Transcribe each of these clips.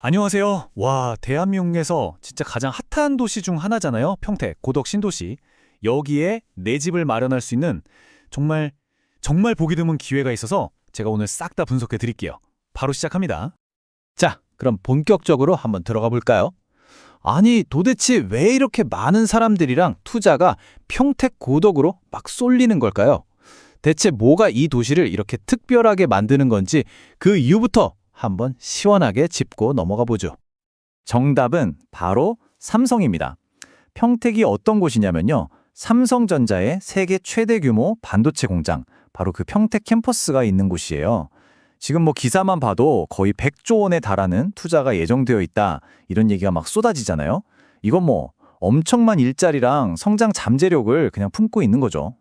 안녕하세요. 와, 대한민국에서 진짜 가장 핫한 도시 중 하나잖아요. 평택, 고덕 신도시. 여기에 내 집을 마련할 수 있는 정말 정말 보기 드문 기회가 있어서 제가 오늘 싹 다 분석해 드릴게요. 바로 시작합니다. 자, 그럼 본격적으로 한번 들어가 볼까요? 아니, 도대체 왜 이렇게 많은 사람들이랑 투자가 평택 고덕으로 막 쏠리는 걸까요? 대체 뭐가 이 도시를 이렇게 특별하게 만드는 건지 그 이유부터 한번 시원하게 짚고 넘어가 보죠. 정답은 바로 삼성입니다. 평택이 어떤 곳이냐면요. 삼성전자의 세계 최대 규모 반도체 공장, 바로 그 평택 캠퍼스가 있는 곳이에요. 지금 뭐 기사만 봐도 거의 100조 원에 달하는 투자가 예정되어 있다. 이런 얘기가 막 쏟아지잖아요. 이건 뭐 엄청난 일자리랑 성장 잠재력을 그냥 품고 있는 거죠.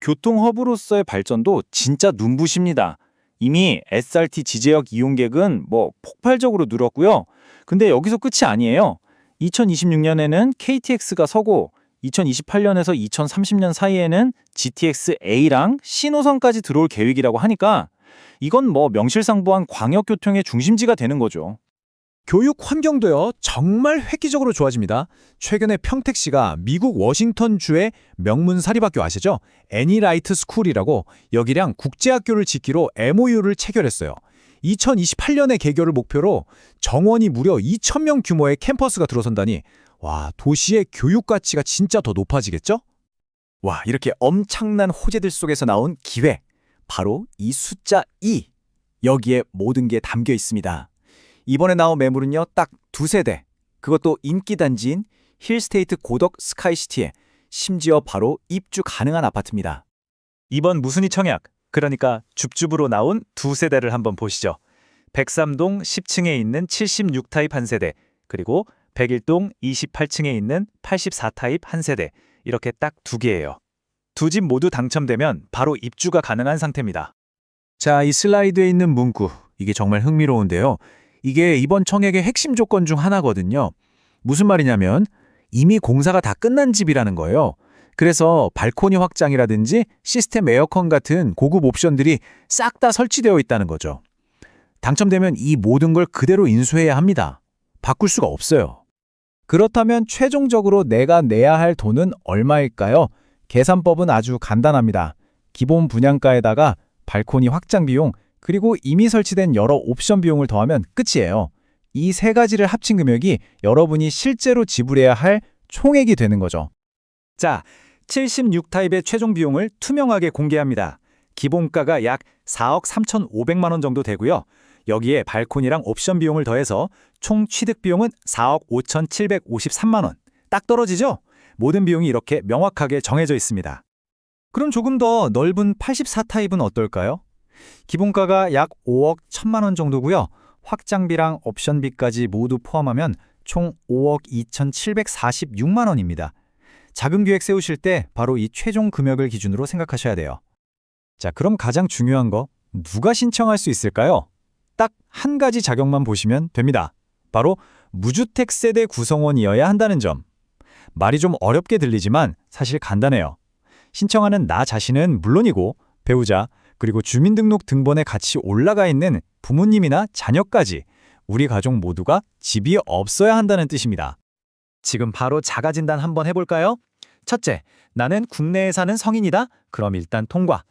교통 허브로서의 발전도 진짜 눈부십니다. 이미 SRT 지제역 이용객은 뭐 폭발적으로 늘었고요. 근데 여기서 끝이 아니에요. 2026년에는 KTX가 서고 2028년에서 2030년 사이에는 GTX-A랑 신호선까지 들어올 계획이라고 하니까 이건 뭐 명실상부한 광역교통의 중심지가 되는 거죠. 교육 환경도요 정말 획기적으로 좋아집니다. 최근에 평택시가 미국 워싱턴 주의 명문 사립학교 아시죠? 애니라이트 스쿨이라고 여기랑 국제학교를 짓기로 MOU를 체결했어요. 2028년에 개교를 목표로 정원이 무려 2,000명 규모의 캠퍼스가 들어선다니 와 도시의 교육 가치가 진짜 더 높아지겠죠? 와, 이렇게 엄청난 호재들 속에서 나온 기회. 바로 이 숫자 2. 여기에 모든 게 담겨 있습니다. 이번에 나온 매물은요, 딱 두 세 대. 그것도 인기 단지인 힐스테이트 고덕 스카이시티에 심지어 바로 입주 가능한 아파트입니다. 이번 무순이 청약, 그러니까 줍줍으로 나온 두 세대를 한번 보시죠. 103동 10층에 있는 76타입 한 세대, 그리고 101동 28층에 있는 84타입 한 세대, 이렇게 딱 두 개예요. 두 집 모두 당첨되면 바로 입주가 가능한 상태입니다. 자, 이 슬라이드에 있는 문구 이게 정말 흥미로운데요. 이게 이번 청약의 핵심 조건 중 하나거든요. 무슨 말이냐면 이미 공사가 다 끝난 집이라는 거예요. 그래서 발코니 확장이라든지 시스템 에어컨 같은 고급 옵션들이 싹 다 설치되어 있다는 거죠. 당첨되면 이 모든 걸 그대로 인수해야 합니다. 바꿀 수가 없어요. 그렇다면 최종적으로 내가 내야 할 돈은 얼마일까요? 계산법은 아주 간단합니다. 기본 분양가에다가 발코니 확장 비용, 그리고 이미 설치된 여러 옵션 비용을 더하면 끝이에요. 이 세 가지를 합친 금액이 여러분이 실제로 지불해야 할 총액이 되는 거죠. 자, 76타입의 최종 비용을 투명하게 공개합니다. 기본가가 약 4억 3,500만 원 정도 되고요. 여기에 발코니랑 옵션 비용을 더해서 총 취득 비용은 4억 5,753만 원. 딱 떨어지죠? 모든 비용이 이렇게 명확하게 정해져 있습니다. 그럼 조금 더 넓은 84타입은 어떨까요? 기본가가 약 5억 1천만 원 정도고요. 확장비랑 옵션비까지 모두 포함하면 총 5억 2,746만 원입니다. 자금 계획 세우실 때 바로 이 최종 금액을 기준으로 생각하셔야 돼요. 자, 그럼 가장 중요한 거 누가 신청할 수 있을까요? 딱 한 가지 자격만 보시면 됩니다. 바로 무주택 세대 구성원이어야 한다는 점. 말이 좀 어렵게 들리지만 사실 간단해요. 신청하는 나 자신은 물론이고 배우자 그리고 주민등록 등본에 같이 올라가 있는 부모님이나 자녀까지 우리 가족 모두가 집이 없어야 한다는 뜻입니다. 지금 바로 자가 진단 한번 해볼까요? 첫째, 나는 국내에 사는 성인이다? 그럼 일단 통과.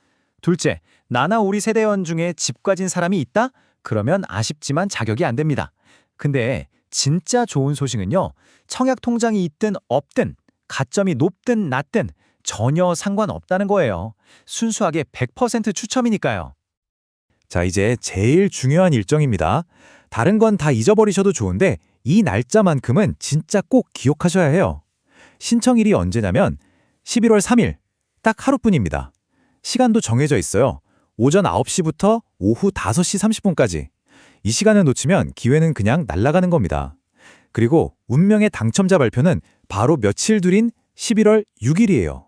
둘째, 나나 우리 세대원 중에 집 가진 사람이 있다? 그러면 아쉽지만 자격이 안 됩니다. 근데 진짜 좋은 소식은요. 청약 통장이 있든 없든 가점이 높든 낮든 전혀 상관없다는 거예요. 순수하게 100% 추첨이니까요. 자, 이제 제일 중요한 일정입니다. 다른 건 다 잊어버리셔도 좋은데 이 날짜만큼은 진짜 꼭 기억하셔야 해요. 신청일이 언제냐면 11월 3일, 딱 하루뿐입니다. 시간도 정해져 있어요. 오전 9시부터 오후 5시 30분까지. 이 시간을 놓치면 기회는 그냥 날아가는 겁니다. 그리고 운명의 당첨자 발표는 바로 며칠 뒤인 11월 6일이에요.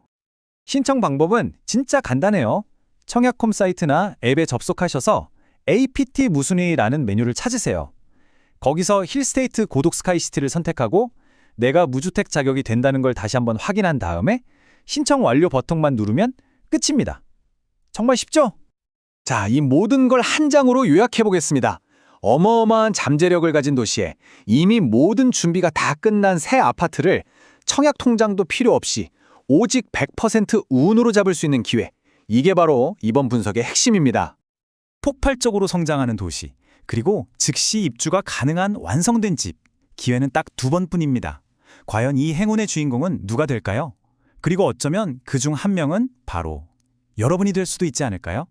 신청 방법은 진짜 간단해요. 청약홈 사이트나 앱에 접속하셔서 APT 무순위라는 메뉴를 찾으세요. 거기서 힐스테이트 고독 스카이시티를 선택하고 내가 무주택 자격이 된다는 걸 다시 한번 확인한 다음에 신청 완료 버튼만 누르면 끝입니다. 정말 쉽죠? 자, 이 모든 걸 한 장으로 요약해 보겠습니다. 어마어마한 잠재력을 가진 도시에 이미 모든 준비가 다 끝난 새 아파트를 청약 통장도 필요 없이 오직 100% 운으로 잡을 수 있는 기회. 이게 바로 이번 분석의 핵심입니다. 폭발적으로 성장하는 도시, 그리고 즉시 입주가 가능한 완성된 집. 기회는 딱 두 번뿐입니다. 과연 이 행운의 주인공은 누가 될까요? 그리고 어쩌면 그 중 한 명은 바로 여러분이 될 수도 있지 않을까요?